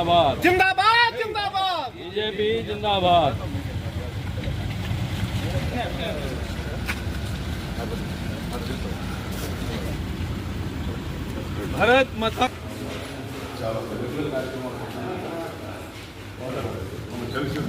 जिंदाबाद। जिंदाबाद जिंदाबाद। बीजेपी जिंदाबाद। भारत माता కలిసి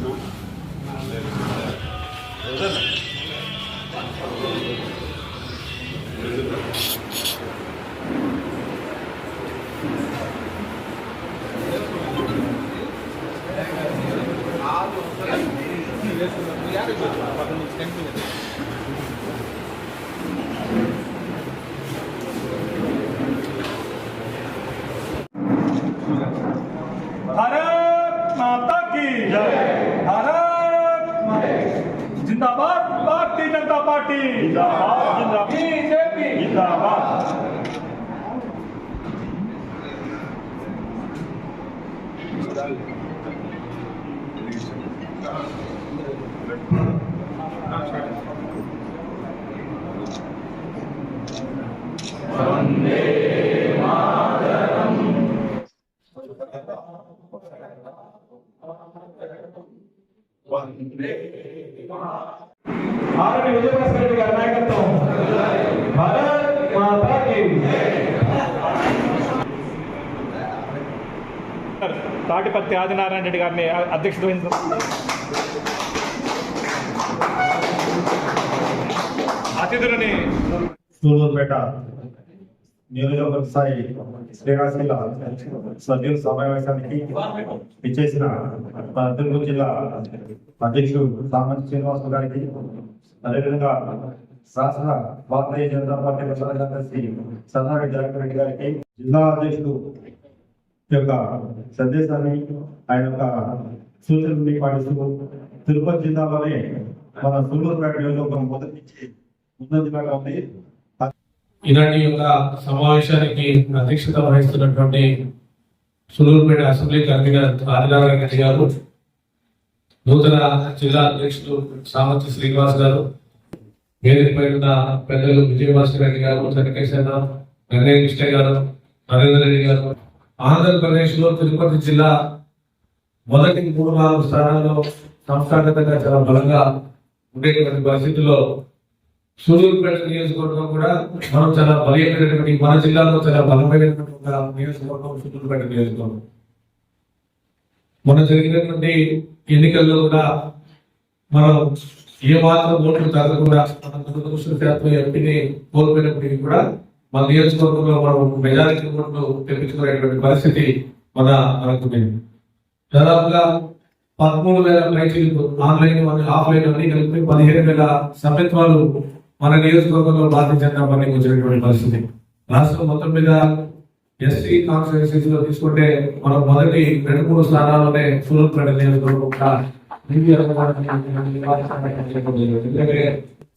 ఆర్ఎన్ విజయప్రసాద్ రెడ్డి గారి నాయకత్వం భారత్ మాతా తాటిపత్తి ఆదినారాయణ రెడ్డి గారిని అధ్యక్షత వహించారు అతిథులని సూలూరుపేట నియోజకవర్గ స్థాయి శ్రీకాశీల సభ్యుల సమావేశానికి ఇచ్చేసిన మన తిరుపతి జిల్లా అధ్యక్షుడు సామంత్ శ్రీనివాసు గారికి అదేవిధంగా రాష్ట్ర భారతీయ జనతా పార్టీ ప్రధాన కార్యదర్శి సన్నారెడ్డి జగన్ రెడ్డి గారికి జిల్లా అధ్యక్షుడు యొక్క సందేశాన్ని ఆయన యొక్క సూచనని పాటిస్తూ తిరుపతి జిల్లాలోనే మన సూలూరుపేట నియోజకవర్గం మొదటి నుంచి ముందంజలాగా ఉంది. ఈనాటి యొక్క సమావేశానికి అధ్యక్షత వహిస్తున్నటువంటి సులూరుపేట అసెంబ్లీ కన్వీనర్ ఆదినారాయణ రెడ్డి గారు నూతన జిల్లా అధ్యక్షుడు సామంతి శ్రీనివాస్ గారు వేదికపై ఉన్న పెద్దలు విజయభాస్కర్ రెడ్డి గారు చెన్నకేశ్వర గంగయ్య కృష్ణ గారు నరేంద్ర రెడ్డి గారు ఆంధ్రప్రదేశ్లో తిరుపతి జిల్లా మొదటి మూడు నాలుగు స్థానాల్లో సంస్థాగతంగా చాలా బలంగా ఉండేటువంటి పరిస్థితుల్లో సూర్యూరుపేట నియోజకవర్గం కూడా మనం చాలా బలమైనటువంటి మన జిల్లాలో చాలా బలమైనటువంటి నియోజకవర్గం సూర్యూరుపేట నియోజకవర్గం. మొన్న జరిగినటువంటి ఎన్నికల్లో కూడా మనం ఏ మాత్రం ఓట్లు తగ్గకుండా మన దురదృష్టశాతం ఎంపీని కోల్పోయినప్పటికీ కూడా మన నియోజకవర్గంలో మనం మెజారిటీ ఓట్లు తెప్పించుకునేటువంటి పరిస్థితి మన మనకు దాదాపుగా పదమూడు వేల పైచీలకు ఆన్లైన్ మరియు ఆఫ్లైన్ అన్ని కలిపి పదిహేను వేల సభ్యత్వాలు మన నియోజకవర్గంలో భారతీయ జనతా పార్టీకి వచ్చినటువంటి పరిస్థితి. రాష్ట్రం మొత్తం మీద ఎస్సీ కాన్స్టిట్యూన్సీస్లో తీసుకుంటే మనం మొదటి రెండు మూడు స్థానాల్లోనే సూర్యపేట నియోజకవర్గం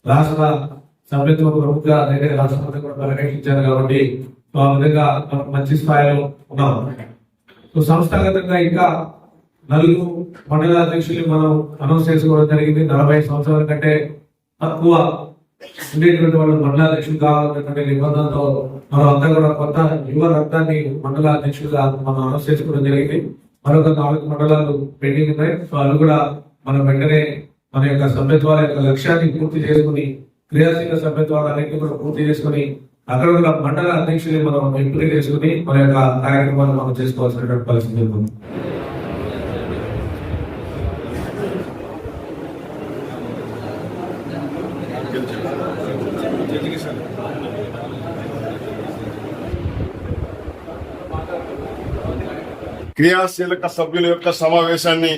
రాష్ట్ర సభ్యత్వ ప్రభుత్వ అదే రాష్ట్రపతి కూడా పరిరక్షించారు కాబట్టి ఆ విధంగా మనం మంచి స్థాయిలో ఉన్నాం సో సంస్థాగతంగా ఇంకా నలుగురు మండల అధ్యక్షుల్ని మనం అనౌన్స్ చేసుకోవడం జరిగింది. నలభై సంవత్సరాల కంటే తక్కువ ఉండేటువంటి వాళ్ళు మండల అధ్యక్షులు కావాలన్నటువంటి నిబంధనతో మనం అంతా కూడా కొత్త యువ రక్తాన్ని మండల అధ్యక్షులుగా మనం అనౌన్స్ చేసుకోవడం జరిగింది. మరొక నాలుగు మండలాలు పెండింగ్ ఉన్నాయి. సో అవి కూడా మనం వెంటనే మన యొక్క సభ్యత్వాల యొక్క లక్ష్యాన్ని పూర్తి చేసుకుని క్రియాశీల సభ్యత్వాలన్నింటినీ కూడా పూర్తి చేసుకుని అక్కడ కూడా మండల అధ్యక్షుని మనం ఎంపిక చేసుకుని మన యొక్క కార్యక్రమాలు మనం చేసుకోవాల్సినటువంటి పరిస్థితి ఉంది క్రియాశీలక సభ్యుల యొక్క సమావేశాన్ని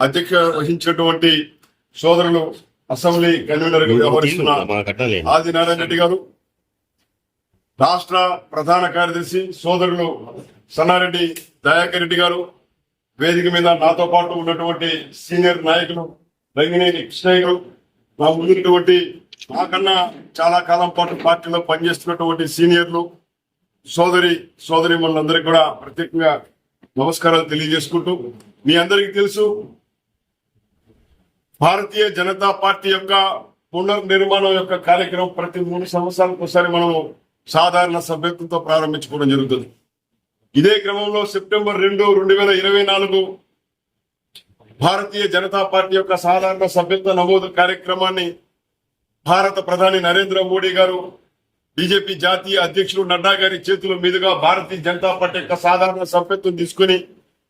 అధ్యక్ష వహించినటువంటి సోదరులు అసెంబ్లీ కన్వీనర్గా వ్యవహరిస్తున్న ఆదినారాయణ రెడ్డి గారు రాష్ట్ర ప్రధాన కార్యదర్శి సోదరులు సన్నారెడ్డి దయాకర్ రెడ్డి గారు వేదిక మీద నాతో పాటు ఉన్నటువంటి సీనియర్ నాయకులు రంగినేని కృష్ణయ్య గారు మా ముందున్నటువంటి నాకన్నా చాలా కాలం పాటు పార్టీలో పనిచేస్తున్నటువంటి సీనియర్లు సోదరి సోదరి మనందరికీ కూడా ప్రత్యేకంగా నమస్కారాలు తెలియజేసుకుంటూ మీ అందరికీ తెలుసు భారతీయ జనతా పార్టీ యొక్క పునర్నిర్మాణం యొక్క కార్యక్రమం ప్రతి మూడు సంవత్సరాలకు ఒకసారి మనము సాధారణ సభ్యత్వంతో ప్రారంభించుకోవడం జరుగుతుంది. ఇదే క్రమంలో సెప్టెంబర్ రెండు రెండు వేల ఇరవై నాలుగు భారతీయ జనతా పార్టీ యొక్క సాధారణ సభ్యత్వ నమోదు కార్యక్రమాన్ని భారత ప్రధాని నరేంద్ర మోడీ గారు బీజేపీ జాతీయ అధ్యక్షులు నడ్డా గారి చేతుల మీదుగా భారతీయ జనతా పార్టీ యొక్క సాధారణ సభ్యత్వం తీసుకుని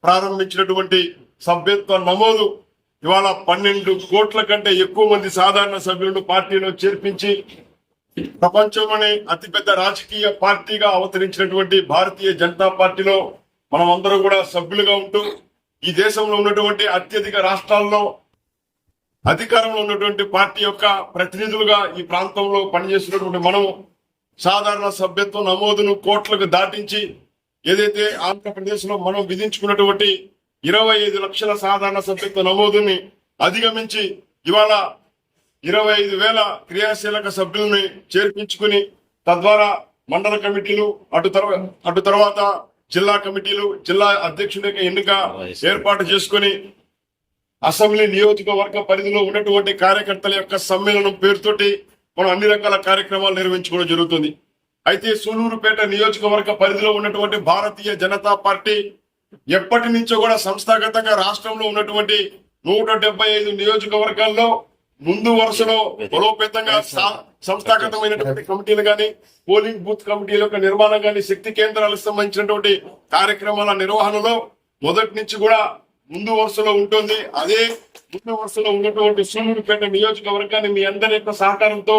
ప్రారంభించినటువంటి సభ్యత్వ నమోదు ఇవాళ పన్నెండు కోట్ల కంటే ఎక్కువ మంది సాధారణ సభ్యులను పార్టీలో చేర్పించి ప్రపంచంలోనే అతిపెద్ద రాజకీయ పార్టీగా అవతరించినటువంటి భారతీయ జనతా పార్టీలో మనం అందరం కూడా సభ్యులుగా ఉంటూ ఈ దేశంలో ఉన్నటువంటి అత్యధిక రాష్ట్రాల్లో అధికారంలో ఉన్నటువంటి పార్టీ యొక్క ప్రతినిధులుగా ఈ ప్రాంతంలో పనిచేస్తున్నటువంటి మనం సాధారణ సభ్యత్వ నమోదును కోట్లకు దాటించి ఏదైతే ఆంధ్రప్రదేశ్లో మనం విధించుకున్నటువంటి ఇరవై ఐదు లక్షల సాధారణ సభ్యత్వ నమోదుని అధిగమించి ఇవాళ ఇరవై ఐదు వేల క్రియాశీలక సభ్యుల్ని చేర్పించుకుని తద్వారా మండల కమిటీలు అటు తర్వాత అటు తర్వాత జిల్లా కమిటీలు జిల్లా అధ్యక్షుడి ఎన్నిక ఏర్పాటు చేసుకుని అసెంబ్లీ నియోజకవర్గ పరిధిలో ఉన్నటువంటి కార్యకర్తల యొక్క సమ్మేళనం పేరుతోటి మనం అన్ని రకాల కార్యక్రమాలు నిర్వహించుకోవడం జరుగుతుంది. అయితే సూలూరుపేట నియోజకవర్గ పరిధిలో ఉన్నటువంటి భారతీయ జనతా పార్టీ ఎప్పటి నుంచో కూడా సంస్థాగతంగా రాష్ట్రంలో ఉన్నటువంటి నూట డెబ్బై ఐదు నియోజకవర్గాల్లో ముందు వరుసలో బలోపేతంగా సంస్థాగతమైనటువంటి కమిటీలు కానీ పోలింగ్ బూత్ కమిటీల యొక్క నిర్మాణం కానీ శక్తి కేంద్రాలకు సంబంధించినటువంటి కార్యక్రమాల నిర్వహణలో మొదటి నుంచి కూడా ముందు వరుసలో ఉంటుంది. అదే ముందు వరుసలో ఉన్నటువంటి సూర్యుడిపేట నియోజకవర్గాన్ని మీ అందరి యొక్క సహకారంతో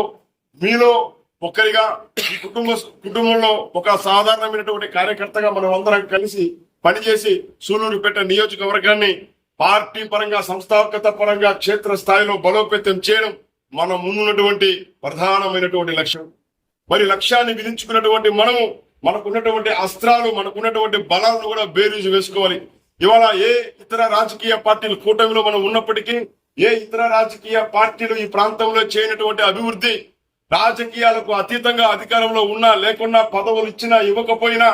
మీలో ఒక్కరిగా కుటుంబ కుటుంబంలో ఒక సాధారణమైనటువంటి కార్యకర్తగా మనం అందరం కలిసి పనిచేసి సూలూరుపేట నియోజకవర్గాన్ని పార్టీ పరంగా సంస్థాపకత పరంగా క్షేత్ర స్థాయిలో బలోపేతం చేయడం మన ముందున్నటువంటి ప్రధానమైనటువంటి లక్ష్యం. మరి లక్ష్యాన్ని విధించుకున్నటువంటి మనము మనకున్నటువంటి అస్త్రాలు మనకున్నటువంటి బలాలను కూడా బేరీజు వేసుకోవాలి. ఇవాళ ఏ ఇతర రాజకీయ పార్టీలు కూటమిలో మనం ఉన్నప్పటికీ ఏ ఇతర రాజకీయ పార్టీలు ఈ ప్రాంతంలో చేయనటువంటి అభివృద్ధి రాజకీయాలకు అతీతంగా అధికారంలో ఉన్నా లేకున్నా పదవులు ఇచ్చినా ఇవ్వకపోయినా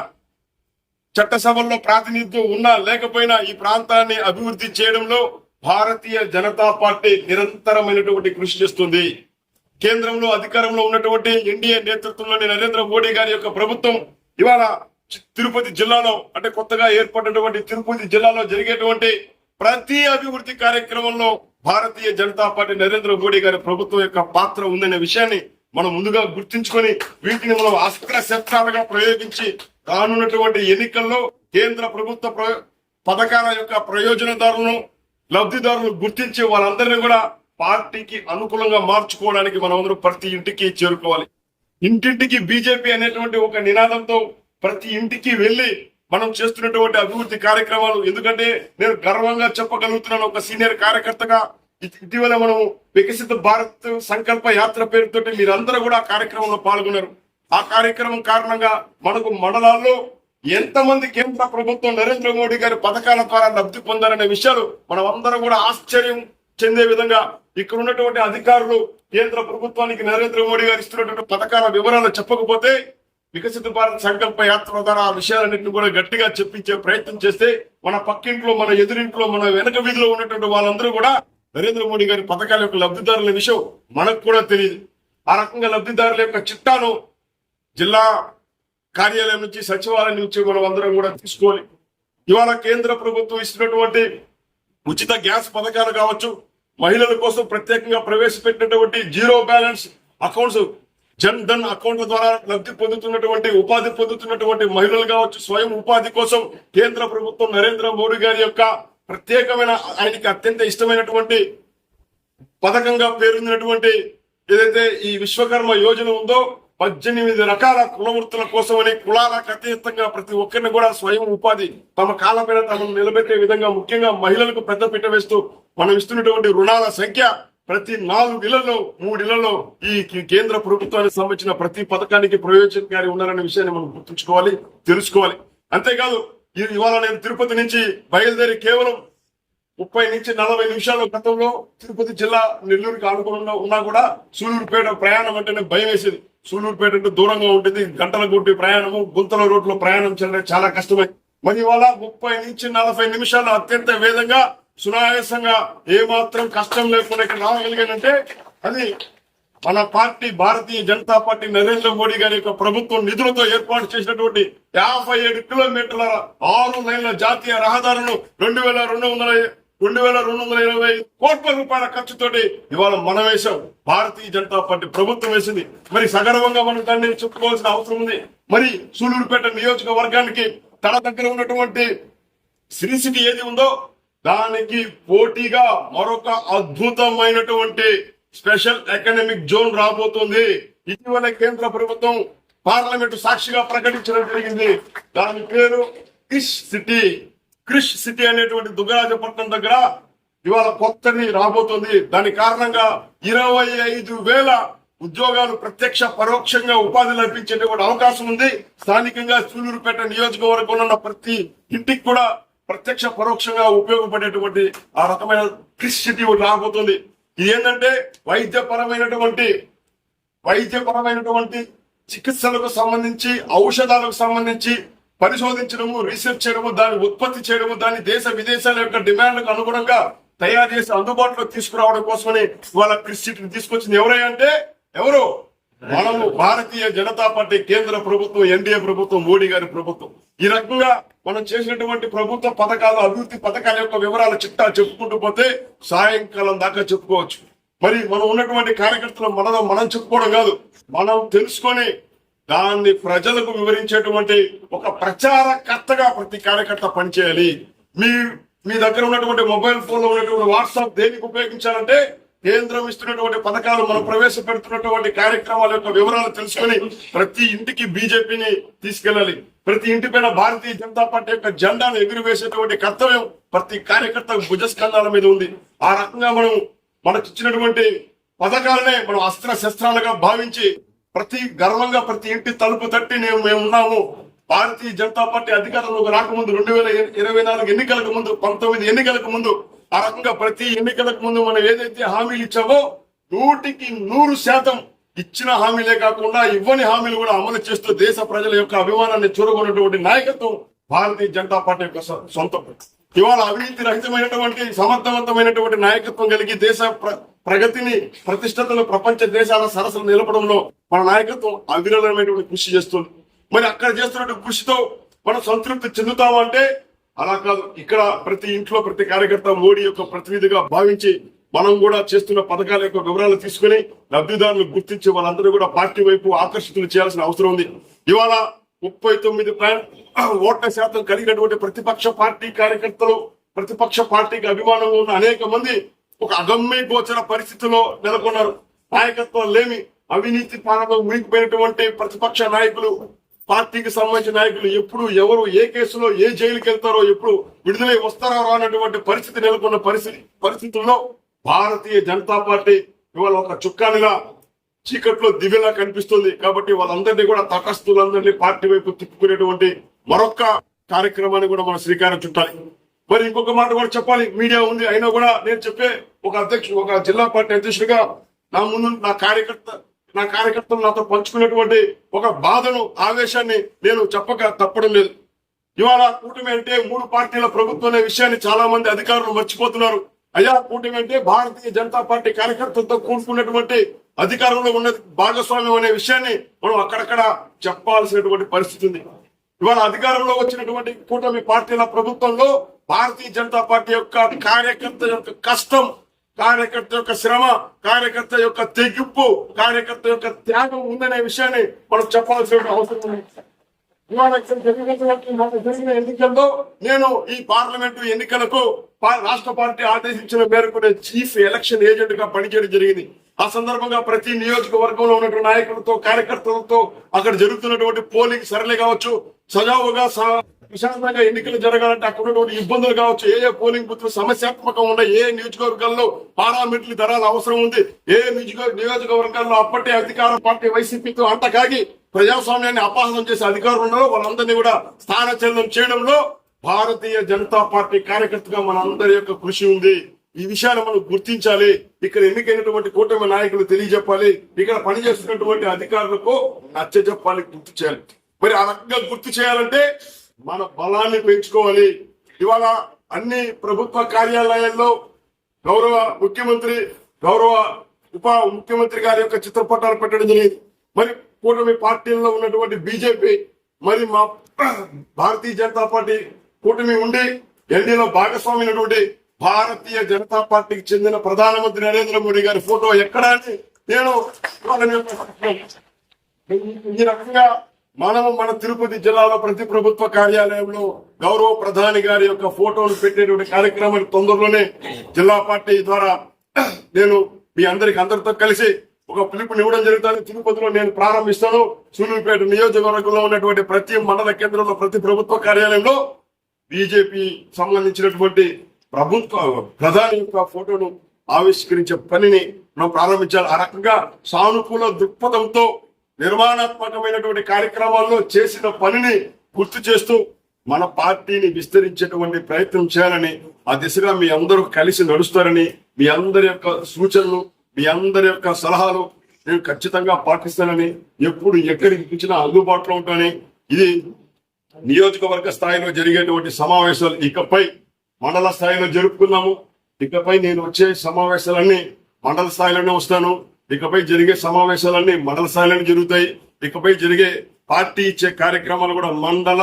చట్టసభల్లో ప్రాతినిధ్యం ఉన్నా లేకపోయినా ఈ ప్రాంతాన్ని అభివృద్ధి చేయడంలో భారతీయ జనతా పార్టీ నిరంతరమైనటువంటి కృషి చేస్తుంది. కేంద్రంలో అధికారంలో ఉన్నటువంటి ఎన్డీఏ నేతృత్వంలోని నరేంద్ర మోడీ గారి యొక్క ప్రభుత్వం ఇవాళ తిరుపతి జిల్లాలో అంటే కొత్తగా ఏర్పడినటువంటి తిరుపతి జిల్లాలో జరిగేటువంటి ప్రతి అభివృద్ధి కార్యక్రమంలో భారతీయ జనతా పార్టీ నరేంద్ర మోడీ గారి ప్రభుత్వం యొక్క పాత్ర ఉందనే విషయాన్ని మనం ముందుగా గుర్తించుకొని వీటిని మనం అస్త్ర శస్త్రాలుగా ప్రయోగించి రానున్నటువంటి ఎన్నికల్లో కేంద్ర ప్రభుత్వ పథకాల యొక్క ప్రయోజనదారులను లబ్ధిదారులను గుర్తించి వాళ్ళందరినీ కూడా పార్టీకి అనుకూలంగా మార్చుకోవడానికి మనమందరం ప్రతి ఇంటికి చేరుకోవాలి. ఇంటింటికి బీజేపీ అనేటువంటి ఒక నినాదంతో ప్రతి ఇంటికి వెళ్ళి మనం చేస్తున్నటువంటి అభివృద్ధి కార్యక్రమాలు. ఎందుకంటే నేను గర్వంగా చెప్పగలుగుతున్నాను ఒక సీనియర్ కార్యకర్తగా ఇటీవల మనం వికసిత భారత్ సంకల్ప యాత్ర పేరుతోటి మీరందరూ కూడా ఆ కార్యక్రమంలో పాల్గొన్నారు. ఆ కార్యక్రమం కారణంగా మనకు మండలాల్లో ఎంతమంది కేంద్ర ప్రభుత్వం నరేంద్ర మోడీ గారి పథకాల ద్వారా లబ్ధి పొందారనే విషయాలు మనం అందరం కూడా ఆశ్చర్యం చెందే విధంగా ఇక్కడ ఉన్నటువంటి అధికారులు కేంద్ర ప్రభుత్వానికి నరేంద్ర మోడీ గారు ఇస్తున్నటువంటి పథకాల వివరాలు చెప్పకపోతే వికసిత భారత్ సంకల్ప యాత్ర ద్వారా ఆ విషయాలన్నింటినీ కూడా గట్టిగా చెప్పించే ప్రయత్నం చేస్తే మన పక్కింట్లో మన ఎదురింట్లో మన వెనక వీధిలో ఉన్నటువంటి వాళ్ళందరూ కూడా నరేంద్ర మోడీ గారి పథకాల యొక్క లబ్ధిదారుల విషయం మనకు కూడా తెలియదు. ఆ రకంగా లబ్ధిదారుల యొక్క చిట్టాను జిల్లా కార్యాలయం నుంచి సచివాలయం నుంచి మనం అందరం కూడా తీసుకోవాలి. ఇవాళ కేంద్ర ప్రభుత్వం ఇస్తున్నటువంటి ఉచిత గ్యాస్ పథకాలు కావచ్చు మహిళల కోసం ప్రత్యేకంగా ప్రవేశపెట్టినటువంటి zero balance accounts Jan Dhan అకౌంట్ల ద్వారా లబ్ధి పొందుతున్నటువంటి ఉపాధి పొందుతున్నటువంటి మహిళలు కావచ్చు స్వయం ఉపాధి కోసం కేంద్ర ప్రభుత్వం నరేంద్ర మోడీ గారి యొక్క ప్రత్యేకమైన ఆయనకి అత్యంత ఇష్టమైనటువంటి పథకంగా పేరుందినటువంటి ఏదైతే ఈ విశ్వకర్మ యోజన ఉందో పద్దెనిమిది రకాల కులవృత్తుల కోసమని కులాలకు అతీతంగా ప్రతి ఒక్కరిని కూడా స్వయం ఉపాధి తమ కాలపైన తమను నిలబెట్టే విధంగా ముఖ్యంగా మహిళలకు పెద్దపీట వేస్తూ మనం ఇస్తున్నటువంటి రుణాల సంఖ్య ప్రతి నాలుగు ఇళ్ళలో మూడు ఇళ్ళలో ఈ కేంద్ర ప్రభుత్వానికి సంబంధించిన ప్రతి పథకానికి ప్రయోజనకారి ఉన్నారనే విషయాన్ని మనం గుర్తుంచుకోవాలి తెలుసుకోవాలి. అంతేకాదు ఇవాళ నేను తిరుపతి నుంచి బయలుదేరి కేవలం ముప్పై నుంచి నలభై నిమిషాల గతంలో తిరుపతి జిల్లా నెల్లూరుకి అనుకూలంగా ఉన్నా కూడా సూలూరుపేట ప్రయాణం అంటేనే భయం వేసేది. సూలూరుపేట అంటే దూరంగా ఉంటుంది గంటల కొట్టి ప్రయాణము గుంతల రోడ్లో ప్రయాణం చేయడం చాలా కష్టమై. మరి ఇవాళ ముప్పై నుంచి నలభై నిమిషాలు అత్యంత వేగంగా సునాయాసంగా ఏమాత్రం కష్టం లేకుండా ఇక్కడ రాగలిగానంటే అది మన పార్టీ భారతీయ జనతా పార్టీ నరేంద్ర మోడీ గారి యొక్క ప్రభుత్వం నిధులతో ఏర్పాటు చేసినటువంటి యాభై ఏడు కిలోమీటర్ల ఆరు లైన్ల జాతీయ రహదారులను రెండు వేల రెండు వందల రెండు వేల రెండు వందల ఇరవై కోట్ల రూపాయల ఖర్చుతోటి ఇవాళ మన వేశాం. భారతీయ జనతా పార్టీ ప్రభుత్వం వేసింది. మరి సగర్వంగా మనం దాన్ని చెప్పుకోవాల్సిన అవసరం ఉంది. మరి సూలూరుపేట నియోజకవర్గానికి తన దగ్గర ఉన్నటువంటి శ్రీ సిటీ ఏది ఉందో? దానికి పోటీగా మరొక అద్భుతమైనటువంటి స్పెషల్ ఎకనామిక్ జోన్ రాబోతుంది. ఇటీవల కేంద్ర ప్రభుత్వం పార్లమెంటు సాక్షిగా ప్రకటించడం జరిగింది. దాని పేరు క్రిష్ సిటీ. క్రిష్ సిటీ అనేటువంటి దుగ్గరాజపట్నం దగ్గర ఇవాళ కొత్తది రాబోతుంది. దాని కారణంగా ఇరవై ఐదు వేల ఉద్యోగాలు ప్రత్యక్ష పరోక్షంగా ఉపాధి లభించేటువంటి అవకాశం ఉంది. స్థానికంగా సూలూరుపేట నియోజకవర్గంలో ఉన్న ప్రతి ఇంటికి కూడా ప్రత్యక్ష పరోక్షంగా ఉపయోగపడేటువంటి ఆ రకమైన క్రిష్ సిటీ ఒకటి రాబోతుంది. ఇది ఏంటంటే వైద్యపరమైనటువంటి వైద్యపరమైనటువంటి చికిత్సలకు సంబంధించి ఔషధాలకు సంబంధించి పరిశోధించడము రీసెర్చ్ చేయడము దాన్ని ఉత్పత్తి చేయడము దాన్ని దేశ విదేశాల యొక్క డిమాండ్లకు అనుగుణంగా తయారు చేసి అందుబాటులో తీసుకురావడం కోసమని వాళ్ళ క్రిస్టిని తీసుకొచ్చింది. ఎవరై అంటే ఎవరు? మనము భారతీయ జనతా పార్టీ కేంద్ర ప్రభుత్వం ఎన్డీఏ ప్రభుత్వం మోడీ గారి ప్రభుత్వం. ఈ రకంగా మనం చేసినటువంటి ప్రభుత్వ పథకాలు అభివృద్ధి పథకాల యొక్క వివరాల చిట్టా చెప్పుకుంటూ పోతే సాయంకాలం దాకా చెప్పుకోవచ్చు. మరి మనం ఉన్నటువంటి కార్యకర్తలు మనం మనం చెప్పుకోవడం కాదు. మనం తెలుసుకొని దాన్ని ప్రజలకు వివరించేటువంటి ఒక ప్రచారకర్తగా ప్రతి కార్యకర్త పనిచేయాలి. మీ మీ దగ్గర ఉన్నటువంటి మొబైల్ ఫోన్లో ఉన్నటువంటి వాట్సాప్ దేనికి ఉపయోగించాలంటే కేంద్రం ఇస్తున్నటువంటి పథకాలు మనం ప్రవేశపెడుతున్నటువంటి కార్యక్రమాల యొక్క వివరాలు తెలుసుకొని ప్రతి ఇంటికి బీజేపీని తీసుకెళ్ళాలి. ప్రతి ఇంటి పైన భారతీయ జనతా పార్టీ యొక్క జెండాను ఎగురవేసేటువంటి కర్తవ్యం ప్రతి కార్యకర్త భుజస్కంధాల మీద ఉంది. ఆ రకంగా మనం మనకు ఇచ్చినటువంటి పథకాలనే మనం అస్త్ర శస్త్రాలుగా భావించి ప్రతి గర్వంగా ప్రతి ఇంటి తలుపు తట్టి నేను మేము ఉన్నాము భారతీయ జనతా పార్టీ అధికారంలోకి రాకముందు రెండు వేల ఇరవై నాలుగు ఎన్నికలకు ముందు పంతొమ్మిది ఎన్నికలకు ముందు ఆ రకంగా ప్రతి ఎన్నికలకు ముందు మనం ఏదైతే హామీలు ఇచ్చామో నూటికి నూరు శాతం ఇచ్చిన హామీలే కాకుండా ఇవ్వని హామీలు కూడా అమలు చేస్తూ దేశ ప్రజల యొక్క అభిమానాన్ని చూరగొన్నటువంటి నాయకత్వం భారతీయ జనతా పార్టీ యొక్క సొంతం. ఇవాళ అవినీతి రహితమైనటువంటి సమర్థవంతమైనటువంటి నాయకత్వం కలిగి దేశ ప్ర- ప్రగతిని ప్రతిష్టతను ప్రపంచ దేశాల సరసలు నిలపడంలో మన నాయకత్వం అవిరళమైనటువంటి కృషి చేస్తుంది. మరి అక్కడ చేస్తున్నటువంటి కృషితో మనం సంతృప్తి చెందుతామంటే అలా కాదు ఇక్కడ ప్రతి ఇంట్లో ప్రతి కార్యకర్త మోడీ యొక్క ప్రతినిధిగా భావించి మనం కూడా చేస్తున్న పథకాల యొక్క వివరాలు తీసుకుని లబ్ధిదారులు గుర్తించి వాళ్ళందరూ కూడా పార్టీ వైపు ఆకర్షితులు చేయాల్సిన అవసరం ఉంది. ఇవాళ ముప్పై తొమ్మిది ఓట్ల శాతం కలిగినటువంటి ప్రతిపక్ష పార్టీ కార్యకర్తలు ప్రతిపక్ష పార్టీకి అభిమానంగా ఉన్న అనేక మంది ఒక అగమ్య గోచర పరిస్థితిలో నెలకొన్నారు. నాయకత్వం లేమి అవినీతి పాలనలో మునిగిపోయినటువంటి ప్రతిపక్ష నాయకులు పార్టీకి సంబంధించిన నాయకులు ఎప్పుడు ఎవరు ఏ కేసులో ఏ జైలుకి వెళ్తారో ఎప్పుడు విడుదలై వస్తారో అన్నటువంటి పరిస్థితి నెలకొన్న పరిస్థితి పరిస్థితుల్లో భారతీయ జనతా పార్టీ ఇవాళ ఒక చుక్కానిగా చీకట్లో దివ్యలా కనిపిస్తుంది. కాబట్టి వాళ్ళందరినీ కూడా తటస్థులందరినీ పార్టీ వైపు తిప్పుకునేటువంటి మరొక కార్యక్రమాన్ని కూడా మనం శ్రీకారం చుట్టాలి. మరి ఇంకొక మాట కూడా చెప్పాలి. మీడియా ఉంది. అయినా కూడా నేను చెప్పే ఒక అధ్యక్షుడు ఒక జిల్లా పార్టీ అధ్యక్షుడిగా నా ముందు నా కార్యకర్త నా కార్యకర్తలు నాతో పంచుకున్నటువంటి ఒక బాధను ఆవేశాన్ని నేను చెప్పక తప్పడం లేదు. ఇవాళ కూటమి అంటే మూడు పార్టీల ప్రభుత్వం అనే విషయాన్ని చాలా మంది అధికారులు మర్చిపోతున్నారు. అయ్యా కూటమి అంటే భారతీయ జనతా పార్టీ కార్యకర్తలతో కూడుకున్నటువంటి అధికారంలో ఉన్న భాగస్వామ్యం అనే విషయాన్ని మనం అక్కడక్కడ చెప్పాల్సినటువంటి పరిస్థితి ఉంది. ఇవాళ అధికారంలో వచ్చినటువంటి కూటమి పార్టీల ప్రభుత్వంలో భారతీయ జనతా పార్టీ యొక్క కార్యకర్త యొక్క కష్టం కార్యకర్త యొక్క శ్రమ కార్యకర్త యొక్క తెగింపు కార్యకర్త యొక్క త్యాగం ఉందనే విషయాన్ని మనం చెప్పాల్సిన అవసరం ఉంది. జరిగిన ఎన్నికల్లో నేను ఈ పార్లమెంటు ఎన్నికలకు రాష్ట్ర పార్టీ ఆదేశించిన మేరకు నేను చీఫ్ ఎలక్షన్ ఏజెంట్గా పనిచేయడం జరిగింది. ఆ సందర్భంగా ప్రతి నియోజకవర్గంలో ఉన్నటువంటి నాయకులతో కార్యకర్తలతో అక్కడ జరుగుతున్నటువంటి పోలింగ్ సరళి కావచ్చు. సజావుగా విశాంతంగా ఎన్నికలు జరగాలంటే అక్కడ ఉన్నటువంటి ఇబ్బందులు కావచ్చు. ఏ ఏ పోలింగ్ బూత్ సమస్యాత్మకంగా ఉన్న ఏ నియోజకవర్గాల్లో పారామిలిటరీ ధరలు అవసరం ఉంది? ఏ నియోజకవర్గాల్లో అప్పటి అధికార పార్టీ వైసీపీతో అంటకాగి ప్రజాస్వామ్యాన్ని అపహాసం చేసే అధికారులు ఉన్నారో వాళ్ళందరినీ కూడా స్థానచలనం చేయడంలో భారతీయ జనతా పార్టీ కార్యకర్తగా మన అందరి యొక్క కృషి ఉంది. ఈ విషయాన్ని మనం గుర్తించాలి. ఇక్కడ ఎన్నికైనటువంటి కూటమి నాయకులు తెలియజెప్పాలి. ఇక్కడ పనిచేస్తున్నటువంటి అధికారులకు నచ్చ చెప్పాలి గుర్తు చేయాలి. మరి ఆ రకంగా గుర్తు చేయాలంటే మన బలాన్ని పెంచుకోవాలి. ఇవాళ అన్ని ప్రభుత్వ కార్యాలయాల్లో గౌరవ ముఖ్యమంత్రి గౌరవ ఉప ముఖ్యమంత్రి గారి యొక్క చిత్రపటాలు పెట్టడం జరిగింది. మరి కూటమి పార్టీల్లో ఉన్నటువంటి బీజేపీ మరి మా భారతీయ జనతా పార్టీ కూటమి ఉండి ఎన్డీలో భాగస్వామి అయినటువంటి భారతీయ జనతా పార్టీకి చెందిన ప్రధానమంత్రి నరేంద్ర మోడీ గారి ఫోటో ఎక్కడా అని నేను ఈ రకంగా మనం మన తిరుపతి జిల్లాలో ప్రతి ప్రభుత్వ కార్యాలయంలో గౌరవ ప్రధాని గారి యొక్క ఫోటోలు పెట్టేటువంటి కార్యక్రమాన్ని తొందరలోనే జిల్లా పార్టీ ద్వారా నేను మీ అందరికి అందరితో కలిసి ఒక పిలుపునివ్వడం జరుగుతుంది. తిరుపతిలో నేను ప్రారంభిస్తాను. సూర్యుపేట నియోజకవర్గంలో ఉన్నటువంటి ప్రతి మండల కేంద్రంలో ప్రతి ప్రభుత్వ కార్యాలయంలో బీజేపీ సంబంధించినటువంటి ప్రభుత్వ ప్రధాని యొక్క ఫోటోను ఆవిష్కరించే పనిని మనం ప్రారంభించాలి. ఆ రకంగా సానుకూల దృక్పథంతో నిర్మాణాత్మకమైనటువంటి కార్యక్రమాల్లో చేసిన పనిని గుర్తు చేస్తూ మన పార్టీని విస్తరించేటువంటి ప్రయత్నం చేయాలని ఆ దిశగా మీ అందరూ కలిసి నడుస్తారని మీ అందరి యొక్క సూచనలు మీ అందరి యొక్క సలహాలు నేను ఖచ్చితంగా పాటిస్తానని ఎప్పుడు ఎక్కడికి ఇచ్చినా అందుబాటులో ఉంటానని ఇది నియోజకవర్గ స్థాయిలో జరిగేటువంటి సమావేశాలు. ఇకపై మండల స్థాయిలో జరుపుకున్నాము. ఇకపై నేను వచ్చే సమావేశాలన్నీ మండల స్థాయిలోనే వస్తాను. ఇకపై జరిగే సమావేశాలన్నీ మండల స్థాయిలోనే జరుగుతాయి. ఇకపై జరిగే పార్టీ ఇచ్చే కార్యక్రమాలు కూడా మండల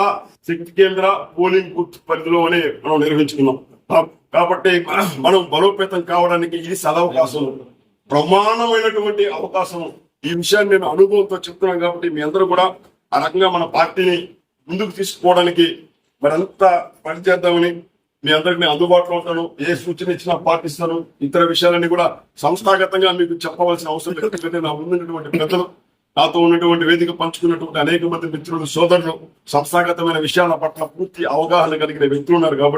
శక్తి కేంద్ర పోలింగ్ బూత్ పరిధిలోనే మనం నిర్వహించుకున్నాం. కాబట్టి మనం బలోపేతం కావడానికి ఇది సదవకాశం. ప్రమాణమైనటువంటి అవకాశం. ఈ విషయాన్ని నేను అనుభవంతో చెప్తున్నాను కాబట్టి మీ అందరూ కూడా ఆ రకంగా మన పార్టీని ముందుకు తీసుకుపోవడానికి మరంతా పనిచేద్దామని మీ అందరికి నేను అందుబాటులో ఉంటాను ఏ సూచన ఇచ్చినా పాటిస్తాను. ఇతర విషయాలన్నీ కూడా సంస్థాగతంగా మీకు చెప్పవలసిన అవసరం లేదు. ఎందుకంటే నా ఉన్నటువంటి పెద్దలు నాతో ఉన్నటువంటి వేదిక పంచుకున్నటువంటి అనేక మంది మిత్రులు సోదరులు సంస్థాగతమైన విషయాల పట్ల పూర్తి అవగాహన కలిగిన వ్యక్తులు ఉన్నారు కాబట్టి